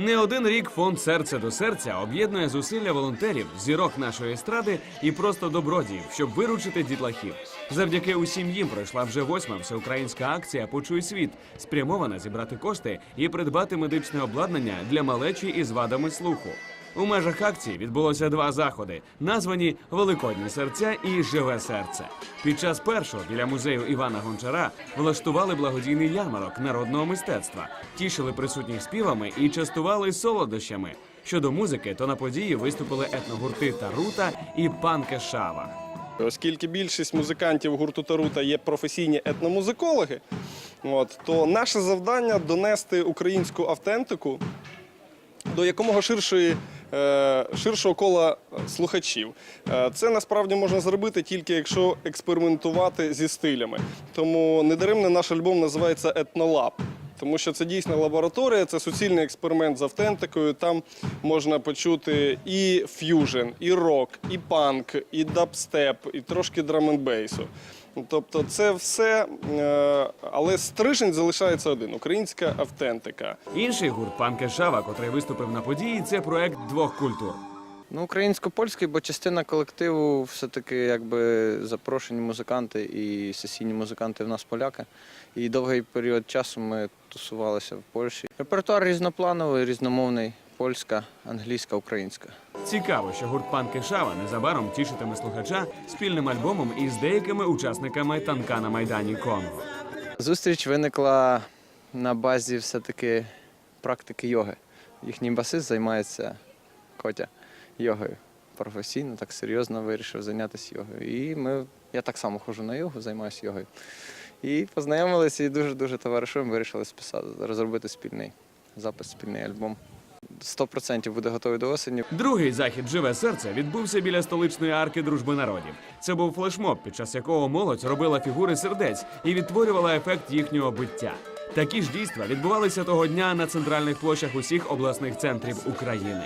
Не один рік фонд серце до серця об'єднує зусилля волонтерів, зірок нашої естради і просто добродіїв, щоб виручити дітлахів. Завдяки усім їм пройшла вже восьма всеукраїнська акція Почуй світ, спрямована зібрати кошти і придбати медичне обладнання для малечі із вадами слуху. У межах акції відбулося два заходи, названі Великодні серця і Живе серце. Під час першого біля музею Івана Гончара влаштували благодійний ярмарок народного мистецтва, тішили присутніх співами і частували солодощами. Щодо музики, то на події виступили етногурти Тарута і панке Шава. Оскільки більшість музикантів гурту Тарута є професійні етномузикологи, от, то наше завдання донести українську автентику до якомога ширшої, ширшого кола слухачів. Е, Це насправді можна зробити тільки якщо експериментувати зі стилями. Тому недаремно наш альбом називається Етнолаб. Тому що це дійсно лабораторія, це суцільний експеримент з автентикою. Там можна почути і ф'южн, і рок, і панк, і дабстеп, і трошки драменбейсу. Тобто це все, е, але стрижень залишається один українська автентика. Інший гурт панке Шава, котрий виступив на події, це проект двох культур. Ну, українсько-польський, бо частина колективу все-таки якби запрошені музиканти і сесійні музиканти в нас поляки. І довгий період часу ми тусувалися в Польщі. Репертуар різноплановий, різномовний, польська, англійська, українська. Цікаво, що гурт панке Шава незабаром тішитиме слухача спільним альбомом із деякими учасниками танка на майдані Конго. Зустріч виникла на базі все-таки практики йоги. Їхній басист займається Котя йогою. Професійно, так серйозно вирішив зайнятися йогою. І ми, я так само ходжу на йогу, займаюся йогою. І познайомилися і дуже-дуже товаришуємо, вирішили списати, розробити спільний запис, спільний альбом. 100% буде готовий до осені. Другий захід Живе серце відбувся біля столичної арки дружби народів. Це був флешмоб, під час якого молодь робила фігури сердець і відтворювала ефект їхнього биття. Такі ж дійства відбувалися того дня на центральних площах усіх обласних центрів України.